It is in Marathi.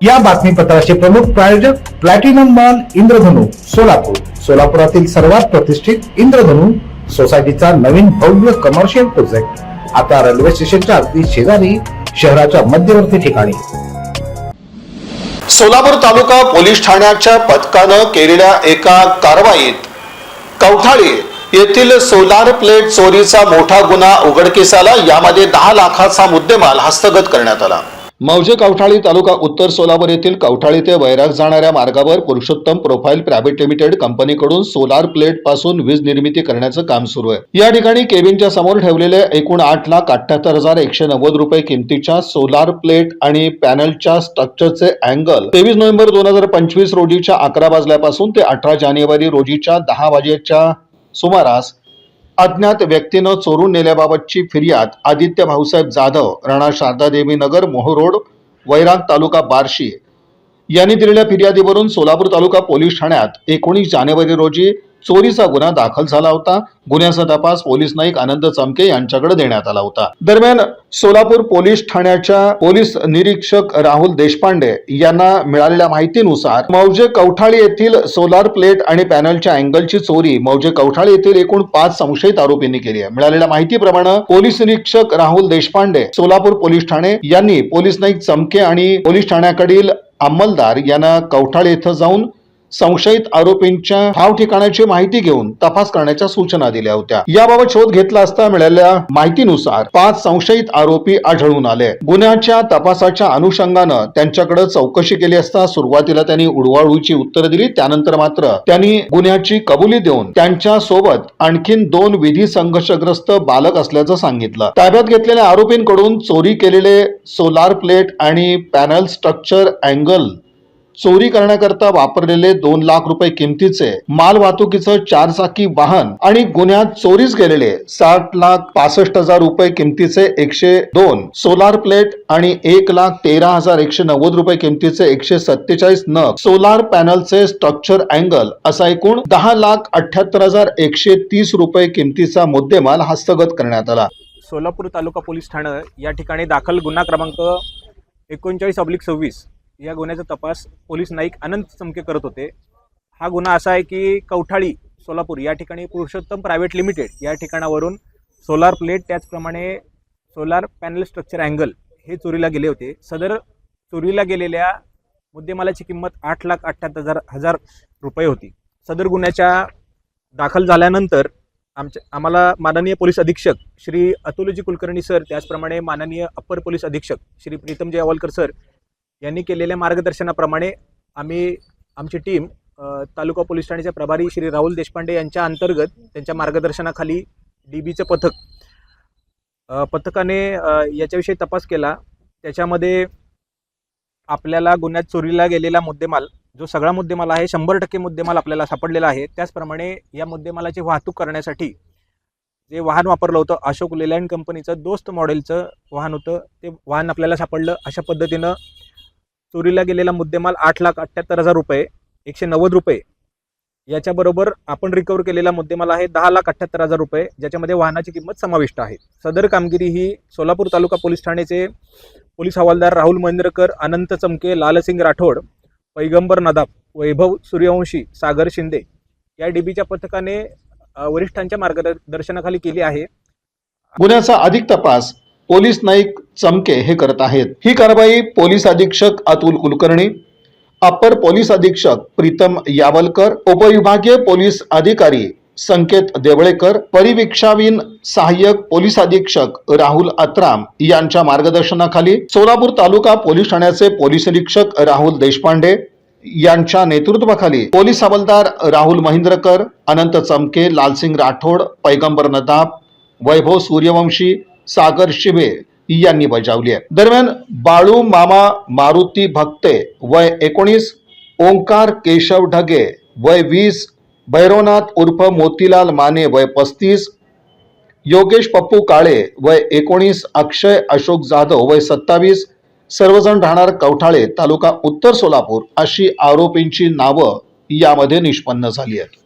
या बातमीपत्राचे प्रमुख प्रायोजक प्लॅटिनम मॉल इंद्रधनु सोलापूर. सोलापुरातील सर्वात प्रतिष्ठित इंद्रधनु सोसायटीचा नवीन भव्य कमर्शियल प्रोजेक्ट आता रेल्वे स्टेशनच्या अगदी शेजारी शहराच्या मध्यवर्ती ठिकाणी. सोलापूर तालुका पोलीस ठाण्याच्या पथकानं केलेल्या एका कारवाईत कवठाळी येथील सोलार प्लेट चोरीचा मोठा गुन्हा उघडकीस आला. यामध्ये दहा लाखाचा मुद्देमाल हस्तगत करण्यात आला. मौजे कवठाळी तालुका उत्तर सोलापूर येथील कवठाळी ते वैराग जाणाऱ्या मार्गावर पुरुषोत्तम प्रोफाईल प्रायव्हेट लिमिटेड कंपनीकडून सोलार प्लेटपासून वीज निर्मिती करण्याचं काम सुरू आहे. या ठिकाणी केबिनच्या समोर ठेवलेले एकूण आठ लाख अठ्याहत्तर हजार एकशे नव्वद रुपये किमतीच्या सोलार प्लेट आणि पॅनलच्या स्ट्रक्चरचे अँगल तेवीस नोव्हेंबर दोन हजार पंचवीस रोजीच्या अकरा वाजल्यापासून ते अठरा जानेवारी रोजीच्या दहा वाजेच्या सुमारास अज्ञात व्यक्तीनं चोरून नेल्याबाबतची फिर्याद आदित्य भाऊसाहेब जाधव राणा शारदादेवी नगर मोहरोड वैरांग वैराग तालुका बार्शी. यांनी दिलेल्या फिर्यादीवरून सोलापूर तालुका पोलीस ठाण्यात एकोणीस जानेवारी रोजी चोरीचा गुन्हा दाखल झाला होता. गुन्ह्याचा तपास पोलीस नाईक आनंद चमके यांच्याकडे देण्यात आला होता. दरम्यान सोलापूर पोलीस ठाण्याच्या पोलीस निरीक्षक राहुल देशपांडे यांना मिळालेल्या माहितीनुसार मौजे कवठाळी येथील सोलार प्लेट आणि पॅनलच्या अँगलची चोरी मौजे कवठाळी येथील एकूण पाच संशयित आरोपींनी केली आहे. मिळालेल्या माहितीप्रमाणे पोलीस निरीक्षक राहुल देशपांडे सोलापूर पोलीस ठाणे यांनी पोलीस नाईक चमके आणि पोलीस ठाण्याकडील अंमलदार यांना कवठाळे येथे जाऊन संशयित आरोपींच्या ठाव ठिकाणाची माहिती घेऊन तपास करण्याच्या सूचना दिल्या होत्या. याबाबत शोध घेतला असता मिळालेल्या माहितीनुसार पाच संशयित आरोपी आढळून आले. गुन्ह्याच्या तपासाच्या अनुषंगानं त्यांच्याकडे चौकशी केली असता सुरुवातीला त्यांनी उडवाळूची उत्तरं दिली त्यानंतर मात्र त्यांनी गुन्ह्याची कबुली देऊन त्यांच्यासोबत आणखीन दोन विधी संघर्षग्रस्त बालक असल्याचं सांगितलं. ताब्यात घेतलेल्या आरोपींकडून चोरी केलेले सोलार प्लेट आणि पॅनल स्ट्रक्चर अँगल चोरी करण्याकरता वापरलेले दोन लाख रुपये किमतीचे माल वाहतुकीचं चार चाकी वाहन आणि गुन्ह्यात चोरीस गेलेले साठ लाख पासष्ट हजार रुपये किमतीचे एकशे दोन सोलार प्लेट आणि एक लाख तेरा हजार एकशे नव्वद रुपये किमतीचे एकशे सत्तेचाळीस नग सोलार पॅनलचे स्ट्रक्चर अँगल असा एकूण दहा लाख अठ्याहत्तर हजार एकशे तीस रुपये किमतीचा मुद्देमाल हस्तगत करण्यात आला. सोलापूर तालुका पोलीस ठाणं या ठिकाणी दाखल गुन्हा क्रमांक एकोणचाळीस अब्लिक सव्वीस या गुन्ह्याचा तपास पोलीस नाईक अनंत चमके करत होते. हा गुन्हा असा आहे की कवठाळी सोलापूर या ठिकाणी पुरुषोत्तम प्रायव्हेट लिमिटेड या ठिकाणावरून सोलार प्लेट त्याचप्रमाणे सोलार पॅनल स्ट्रक्चर अँगल हे चोरीला गेले होते. सदर चोरीला गेलेल्या मुद्देमालाची किंमत आठ लाख अठ्ठ्याहत्तर हजार हजार रुपये होती. सदर गुन्ह्याच्या दाखल झाल्यानंतर आमच्या आम्हाला माननीय पोलीस अधीक्षक श्री अतुलजी कुलकर्णी सर त्याचप्रमाणे माननीय अप्पर पोलीस अधीक्षक श्री प्रीतमजी अवलकर सर यांनी केलेल्या मार्गदर्शनाप्रमाणे आम्ही आमची टीम तालुका पोलीस ठाण्याचे प्रभारी श्री राहुल देशपांडे यांच्या अंतर्गत त्यांच्या मार्गदर्शनाखाली डी बीचं पथक पथकाने याच्याविषयी तपास केला. त्याच्यामध्ये आपल्याला गुन्ह्यात चोरीला गेलेला मुद्देमाल जो सगळा मुद्देमाल आहे शंभर टक्के मुद्देमाल आपल्याला सापडलेला आहे. त्याचप्रमाणे या मुद्देमालाची वाहतूक करण्यासाठी जे वाहन वापरलं होतं अशोक लेलँड कंपनीचं दोस्त मॉडेलचं वाहन होतं ते वाहन आपल्याला सापडलं. अशा पद्धतीनं चोरीला गेलेला मुद्देमाल आठ लाख अठ्ठ्याहत्तर हजार रुपये एकशे नव्वद रुपये. याच्याबरोबर आपण रिकवर केलेला मुद्देमाल आहे दहा लाख अठ्ठ्याहत्तर हजार रुपये ज्याच्यामध्ये वाहनाची किंमत समाविष्ट आहे. सदर कामगिरी ही सोलापूर तालुका पोलीस ठाण्याचे पोलीस हवालदार राहुल महेंद्रकर अनंत चमके लालसिंग राठोड पैगंबर नदाब वैभव सूर्यवंशी सागर शिंदे या डीबीच्या पथकाने वरिष्ठांच्या मार्गदर्शनाखाली केली आहे. गुन्ह्याचा अधिक तपास पोलीस नाईक चमके हे करत आहेत. ही कारवाई पोलीस अधीक्षक अतुल कुलकर्णी अप्पर पोलीस अधीक्षक प्रीतम यावलकर उपविभागीय पोलीस अधिकारी संकेत देवळेकर परिवीक्षावीन सहाय्यक पोलीस अधीक्षक राहुल अत्राम यांच्या मार्गदर्शनाखाली सोलापूर तालुका पोलीस ठाण्याचे पोलीस निरीक्षक राहुल देशपांडे यांच्या नेतृत्वाखाली पोलीस हवालदार राहुल महिंद्रकर अनंत चमके लालसिंग राठोड पैगंबर नदाब वैभव सूर्यवंशी सागर शिबे यांनी बजावली आहे. दरम्यान बाळू मामा मारुती भक्ते वय एकोणीस ओंकार केशव ढगे वय वीस भैरवनाथ उर्फ मोतीलाल माने वय पस्तीस योगेश पप्पू काळे वय एकोणीस अक्षय अशोक जाधव वय सत्तावीस सर्वजण राहणार कवठाळे तालुका उत्तर सोलापूर अशी आरोपींची नावं यामध्ये निष्पन्न झाली आहेत.